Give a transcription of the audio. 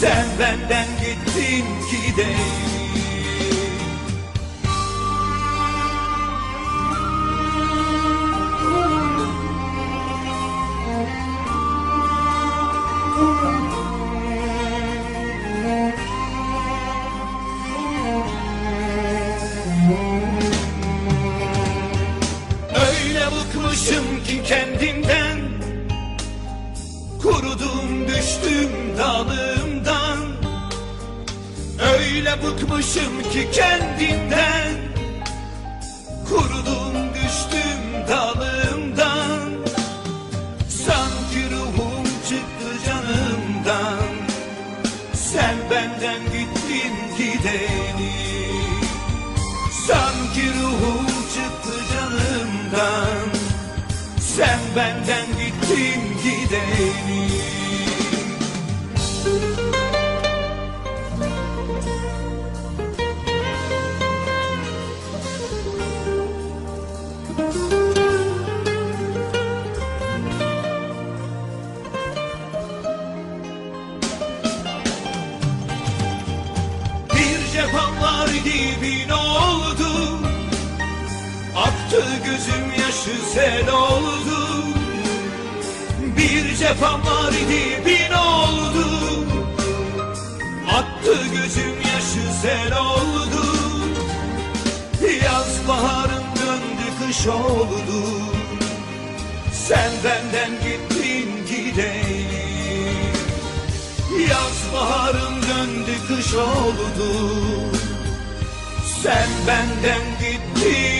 Sen benden gittin gideli Öyle bıkmışım ki kendimden. Kurudum düştüm dalımdan Öyle bıkmışım ki kendimden Kurudum düştüm dalımdan. Sanki ruhum çıktı canımdan. Sen benden gittin gideni. Sanki ruhum çıktı canımdan. Sen benden gittin gideni ne oldu. Aktı gözüm yaşı sel oldu. Bir cefalar gibi ne oldu. Attı gözüm yaşı sel oldu. Yaz baharım döndü kış oldu. Sen benden gittin gideyim Yaz baharım döndü kış oldu Sen benden gittin